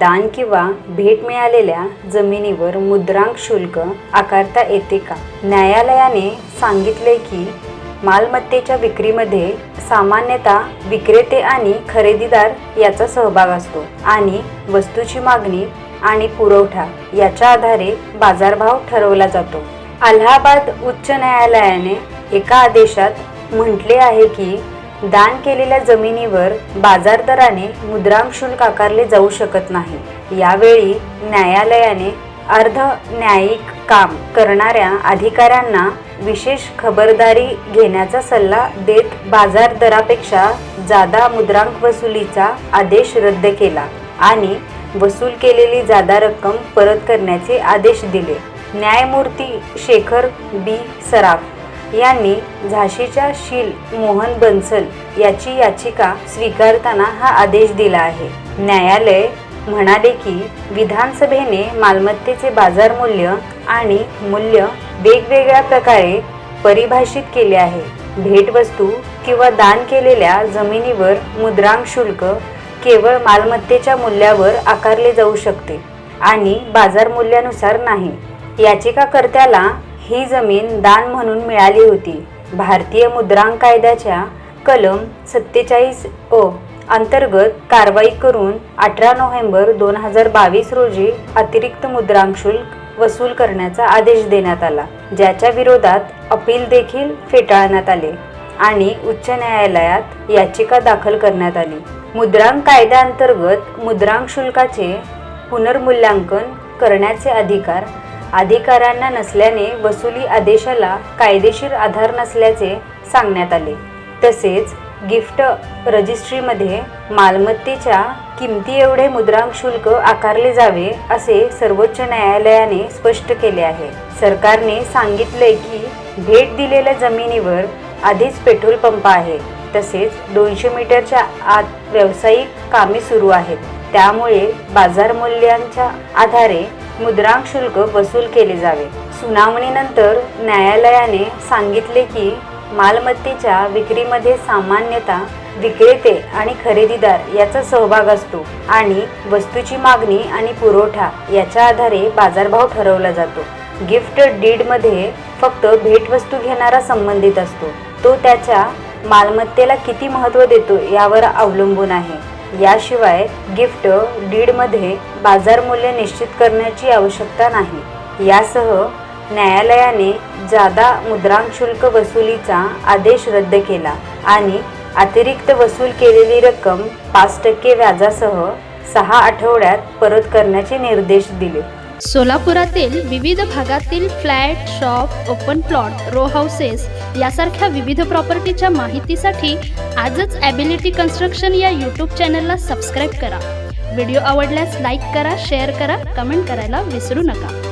दान किंवा भेट मिळालेल्या जमिनीवर मुद्रांक शुल्क आकारता येते का? न्यायालयाने सांगितले की मालमत्तेच्या विक्रीमध्ये सामान्यतः विक्रेते आणि खरेदीदार याचा सहभाग असतो आणि वस्तूची मागणी आणि पुरवठा याच्या आधारे बाजारभाव ठरवला जातो. अलाहाबाद उच्च न्यायालयाने एका आदेशात म्हटले आहे की दान केलेल्या जमिनीवर बाजार दराने मुद्रांक शुल्क आकारले जाऊ शकत नाही. यावेळी न्यायालयाने अर्ध न्यायिक काम करणाऱ्या अधिकाऱ्यांना विशेष खबरदारी घेण्याचा सल्ला देत बाजार दरापेक्षा जादा मुद्रांक वसुलीचा आदेश रद्द केला आणि वसूल केलेली जादा रक्कम परत करण्याचे आदेश दिले. न्यायमूर्ती शेखर बी सराफ यांनी झाशीच्या शील मोहन बन्सल याची याचिका स्वीकारताना हा आदेश दिला आहे. न्यायालय म्हणाले की विधानसभेने मालमत्तेचे बाजार मूल्य आणि मूल्य वेगवेगळ्या प्रकारे परिभाषित केले आहे. भेटवस्तू किंवा दान केलेल्या जमिनीवर मुद्रांक शुल्क केवळ मालमत्तेच्या मूल्यावर आकारले जाऊ शकते आणि बाजार मूल्यानुसार नाही. याचिकाकर्त्याला ही जमीन दान म्हणून मिळाली होती. भारतीय मुद्रांक कायद्याच्या कलम सत्तेचाळीस अ अंतर्गत कारवाई करून अठरा नोव्हेंबर दोन हजार बावीस रोजी अतिरिक्त मुद्रांक शुल्क वसूल करण्याचा आदेश देण्यात आला ज्याच्या विरोधात अपील देखील फेटाळण्यात आले आणि उच्च न्यायालयात याचिका दाखल करण्यात आली. मुद्रांक कायद्याअंतर्गत मुद्रांक शुल्काचे पुनर्मूल्यांकन करण्याचे अधिकार अधिकाऱ्यांना नसल्याने वसुली आदेशाला कायदेशीर आधार नसल्याचे सांगण्यात आले. तसेच गिफ्ट रजिस्ट्रीमध्ये मालमत्तेच्या किमती एवढे मुद्रांक शुल्क आकारले जावे असे सर्वोच्च न्यायालयाने स्पष्ट केले आहे. सरकारने सांगितले की भेट दिलेल्या जमिनीवर आधीच पेट्रोल पंप आहे. तसेच दोनशे मीटरच्या आत व्यावसायिक कामे सुरू आहेत. त्यामुळे बाजार मूल्यांच्या आधारे मुद्रांक शुल्क वसूल केले जावे. सुनावणीनंतर न्यायालयाने सांगितले की मालमत्तेच्या विक्रीमध्ये सामान्यतः विक्रेते आणि खरेदीदार याचा सहभाग असतो आणि वस्तूची मागणी आणि पुरवठा याच्या आधारे बाजारभाव ठरवला जातो. गिफ्ट डीडमध्ये फक्त भेटवस्तू घेणारा संबंधित असतो. तो त्याच्या मालमत्तेला किती महत्त्व देतो यावर अवलंबून आहे. याशिवाय गिफ्ट डीडमध्ये बाजार मूल्य निश्चित करण्याची आवश्यकता नाही. यासह न्यायालयाने जादा मुद्रांक शुल्क वसुलीचा आदेश रद्द केला आणि अतिरिक्त वसूल केलेली रक्कम पाच टक्के व्याजासह सहा आठवड्यात परत करण्याचे निर्देश दिले. सोलापुरातील विविध भागातील flat shop open plot row houses यासारख्या विविध प्रॉपर्टीच्या माहितीसाठी आजच ॲबिलिटी कन्स्ट्रक्शन या यूट्यूब चॅनलला सबस्क्राईब करा. व्हिडिओ आवडल्यास लाईक करा शेअर करा कमेंट करायला विसरू नका.